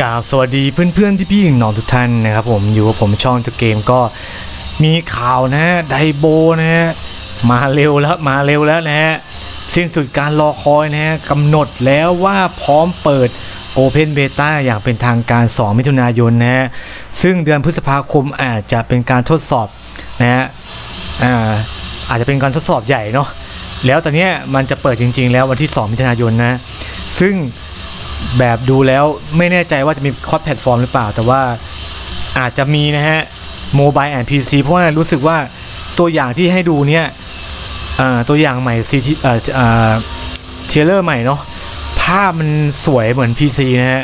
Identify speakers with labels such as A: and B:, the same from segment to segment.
A: กาสวัสดีเพื่อนๆที่พี่ๆน้องทุกท่านนะครับผมอยู่กับผมช่องจะเกมก็มีข่าวนะฮะไดโบนะฮะมาเร็วแล้วมาเร็วแล้วนะฮะสิ้นสุดการรอคอยนะฮะกำหนดแล้วว่าพร้อมเปิด Open Beta อย่างเป็นทางการ 2 มิถุนายนนะฮะซึ่งเดือนพฤษภาคมอาจจะเป็นการทดสอบนะฮะอ่าอาจจะเป็นการทดสอบใหญ่เนาะแล้วตอนนี้มันจะเปิดจริง ๆ แล้ววันที่ 2 มิถุนายนนะซึ่ง แบบดูแล้วไม่แน่ใจว่าจะมีคอสแพลตฟอร์มหรือเปล่า แต่ว่าอาจจะมีนะฮะโมบายแอนด์พีซีเพราะว่ารู้สึกว่าตัวอย่างที่ให้ดูเนี่ยตัวอย่างใหม่ซีทีเอออ่าเทเลอร์ใหม่เนาะภาพมันสวยเหมือน PC นะฮะ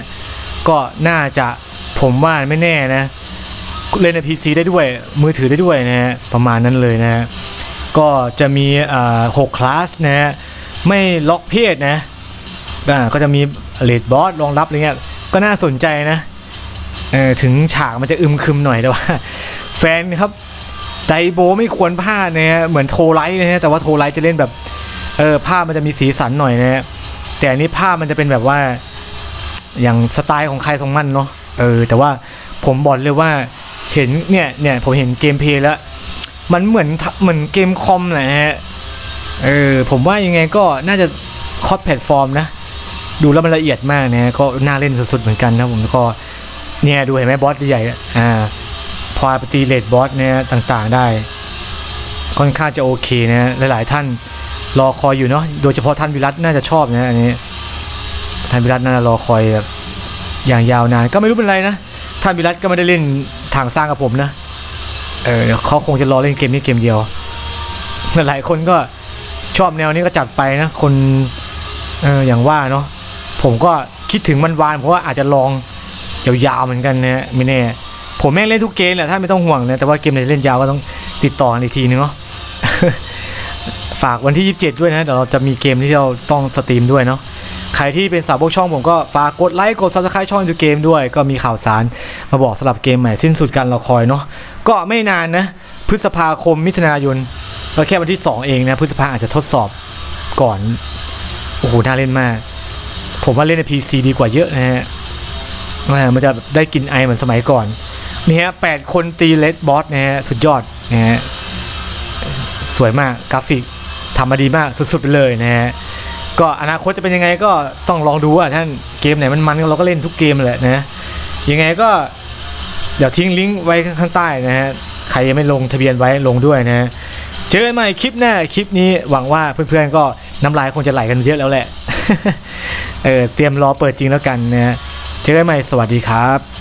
A: ก็น่าจะผมว่าไม่แน่นะ เล่นใน PC ได้ด้วยมือถือได้ด้วยนะฮะ ประมาณนั้นเลยนะฮะ ก็จะมีอ่าหกคลาสนะฮะ ไม่ล็อกเพศนะ อ่าก็จะมีเลดบอสรองรับอะไรเงี้ยก็น่าสนใจนะเออถึงฉากมันจะอึมครึมหน่อยแต่ว่า แฟนครับไดโบไม่ควรพลาดนะฮะเหมือนโทไลท์นะฮะแต่ว่าโทไลท์จะเล่นแบบเออภาพมันจะมีสีสันหน่อยนะฮะแต่อันนี้ภาพมันจะเป็นแบบว่าอย่างสไตล์ของใครของมันเนาะเออแต่ว่าผมบอกเลยว่าเห็นเนี่ยเนี่ยผมเห็นเกมเพลย์แล้ว มันเหมือนเหมือนเกมคอมนะฮะเออผมว่ายังไงก็น่าจะคอสแพลตฟอร์มนะ ดูแล้วมันละเอียดมากนะก็น่าเล่นสุดๆเหมือนกันนะผมก็เนี่ยดูเห็นไหมบอสใหญ่ๆอะอ่าพอปตีเลดบอสเนี่ยต่างๆได้ ค่อนข้างจะโอเคนะหลายๆท่านรอคอยอยู่เนาะโดยเฉพาะท่านวิรัตน่าจะชอบนะอันนี้ท่านวิรัตน่าจะรอคอยแบบอย่างยาวนานก็ไม่รู้เป็นไรนะท่านวิรัตก็ไม่ได้เล่นทางสร้างกับผมนะเออเขาคงจะรอเล่นเกมนี้เกมเดียวหลายคนก็ชอบแนวนี้ก็จัดไปนะ คนเอออย่างว่าเนาะ ผมก็คิดถึงมันวานเพราะว่าอาจจะลองยาวๆเหมือนกันนะไม่แน่ผมแม่งเล่นทุกเกมแหละถ้าไม่ต้องห่วงนะแต่ว่าเกมไหนเล่นยาวก็ต้องติดต่ออีกทีนึงเนาะฝากวันที่ 27 ด้วยนะเดี๋ยวเราจะมีเกมที่เราต้องสตรีมด้วยเนาะใครที่เป็นสาวกช่องผมก็ฝากกดไลค์กด subscribe ช่องดูเกมด้วย ก็มีข่าวสารมาบอกสำหรับเกมใหม่สิ้นสุดการรอคอยเนาะก็ไม่นานนะ พฤษภาคมมิถุนายนก็แค่วันที่ 2 เองนะพฤษภาอาจจะทดสอบก่อนโอ้โหน่าเล่นมาก ผมว่าเล่นใน PC ดีกว่าเยอะนะฮะมันจะได้กินไอเหมือนสมัยก่อน นี่ฮะแปดคนตีเลดบอสนะฮะสุดยอดนะฮะสวยมากกราฟิกทำมาดีมากสุดๆไปเลยนะฮะก็อนาคตจะเป็นยังไงก็ต้องลองดูอะท่านเกมไหนมันมันเราก็เล่นทุกเกมแหละนะยังไงก็เดี๋ยวทิ้งลิงก์ไว้ข้างใต้นะฮะใครยังไม่ลงทะเบียนไว้ลงด้วยนะเจอกันใหม่คลิปหน้าคลิปนี้หวังว่าเพื่อนๆก็น้ำลายคงจะไหลกันเยอะแล้วแหละ เออเตรียมรอเปิดจริงแล้วกันนะฮะเจอกันใหม่สวัสดีครับ